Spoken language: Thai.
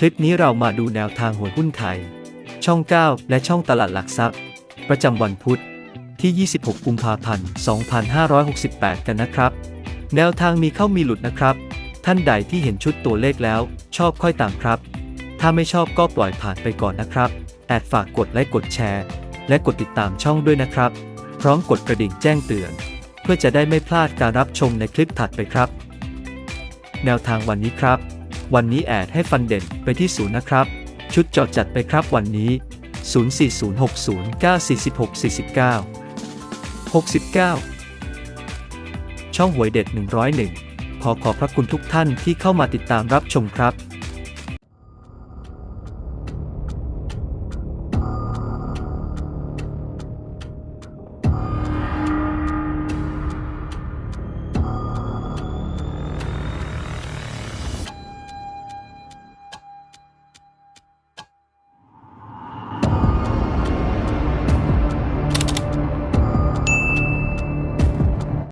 คลิปนี้เรามาดูแนวทางหวยหุ้นไทย ช่อง 9 และช่องตลาดหลักทรัพย์ ประจำวันพุธที่ 26 กุมภาพันธ์ 2568 กันนะครับ แนวทางมีเข้ามีหลุดนะครับ ท่านใดที่เห็นชุดตัวเลขแล้ว ชอบค่อยตามครับ ถ้าไม่ชอบก็ปล่อยผ่านไปก่อนนะครับแอดฝากกดไลค์กดแชร์ และกดติดตามช่องด้วยนะครับ พร้อมกดกระดิ่งแจ้งเตือน เพื่อจะได้ไม่พลาดการรับชมในคลิปถัดไปครับ แนวทางวันนี้ครับ วันนี้แอดให้ฟันเด่นไปที่ศูนย์นะครับ ชุดจอดจัดไปครับวันนี้ 04060 946 49 69 ช่องหวยเด็ด 101 ขอขอบพระคุณทุกท่านที่เข้ามาติดตามรับชมครับ